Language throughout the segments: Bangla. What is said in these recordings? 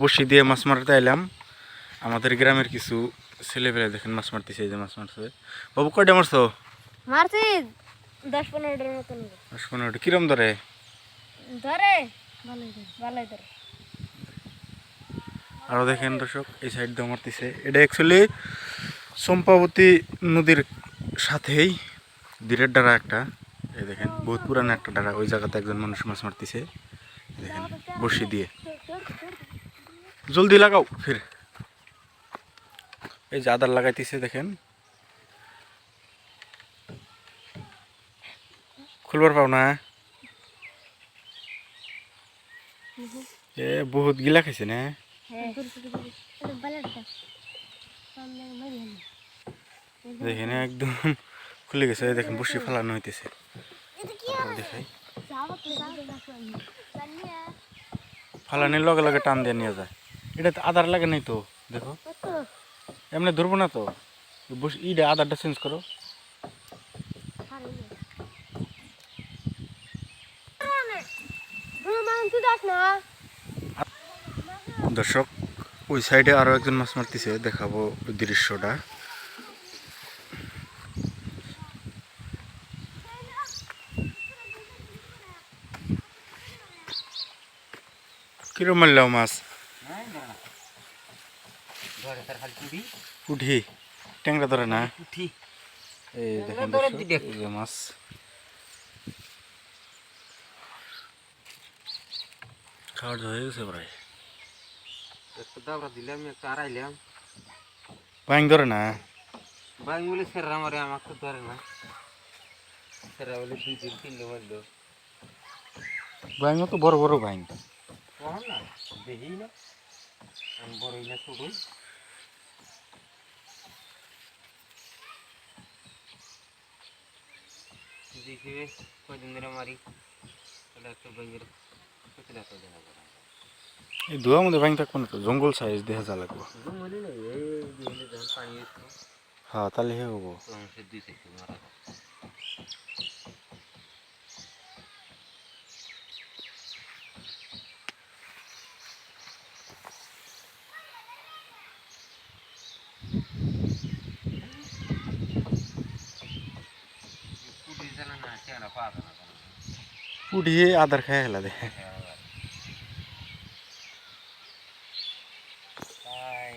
বসি দিয়ে মাছ মারতে এলাম আমাদের গ্রামের কিছু ছেলেপেলে দেখেন মাছ মারতেছে এই যে মাছ মারছে। বাবু কয়টা মারছো? মারছি দশ পনেরোটার মতন। দশ পনেরোটা। কিরম ধরে? ধরে। ভালোই ধরে আরও দেখেন দর্শক এই সাইড দিয়ে মারতেছে। এটা অ্যাকচুয়ালি চম্পাবতী নদীর সাথেই দীরের ডাড়া একটা। এই দেখেন বহুত পুরানো একটা ডারা ওই জায়গাতে একজন মানুষ মাছ মারতেছে। দেখেন বসি দিয়ে। জলদি লাগাও ফির। এই যে আদার লাগাইতেছে দেখেন। খুলবার পাও না? এ বহুত গিলা খাইছে না? দেখেন একদম খুলে গেছে। দেখেন বসি ফেলানো হইতেছে। দেখাই। ফালানির লগে লগে টান দিয়ে নিয়ে যায়। এটা তো আদার লাগে নাই তো, দেখো। এমনি ধরবো না তো? বসে ইটা আদারটা চেঞ্জ করো। দর্শক, ওই সাইডে আরও একজন মাছ মারতেছে, দেখাবো দৃশ্যটা। কিরম মারলাম মাছ? উঠি ট্যাংরা ধরে না এই দেখেন দর্শক, এই যে মাছ খাওয়ার হয়ে গেছে প্রায় একটা দাবরা দিলাম একটা আড়াইলাম বাইং ধরে না বাইং বলে সেরা মারে আমাকে তো ধরে না সেরা বলে দুই তিন তিনটে মারলো বাইংও তো বড় বড় বাইং কখন না দেখি না আমি বড়ই না ছোটই देखिए कोई दिन हमारी धुवामध्ये जंगल साईज देखा जा लगे। हाँ ताले हे होगो জানে না চেহারা পাওয়া যায় না কোনো। উঠিয়ে আদার খাই হেলা দে তাই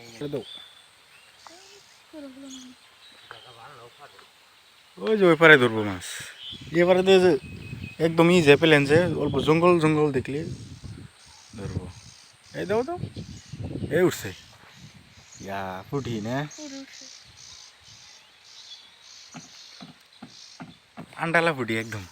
ওই যে ওই পারে ধরবো মাছ এবারে দিয়ে যে একদম ই যে পেলেন যে অল্প জঙ্গল জঙ্গল দেখলে ধরবো এই দাও তো এই উঠছে ইয়া ফুটি না আন্ডালা ফুটি একদম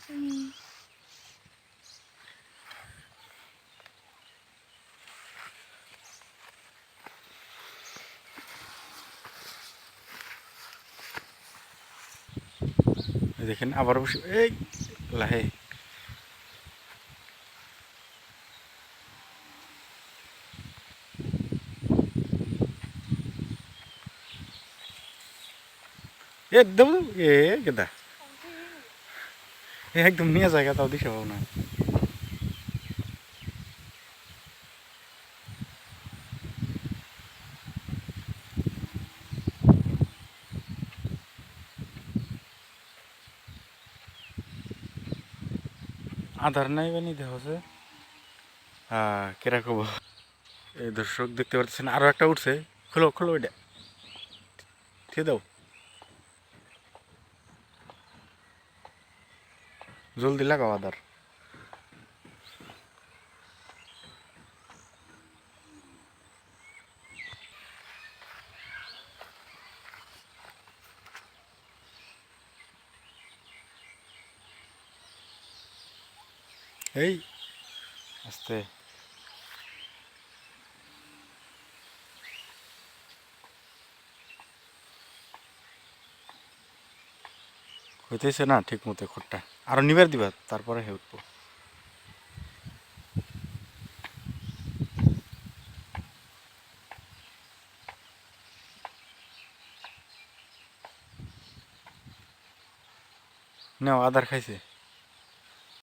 এই দেখেন আবার বসে এই লাহে এ দেব এ গেদা এ একদম নিয়ে জায়গা তাও দিশে পাবো না। আধার নাই বানি দেখছে হ্যাঁ কেরা কব? এই দর্শক দেখতে পাচ্ছেন আরও একটা উঠছে। খোলো খোলো ওইটা। ঠিক দাও। জলদি লাগাও আদার। এই আস্তে। হইতেছে না ঠিক মতো খড়টা। আরও নিবার দিবা তারপরে হে উঠবো। নাও আদার খাইছে।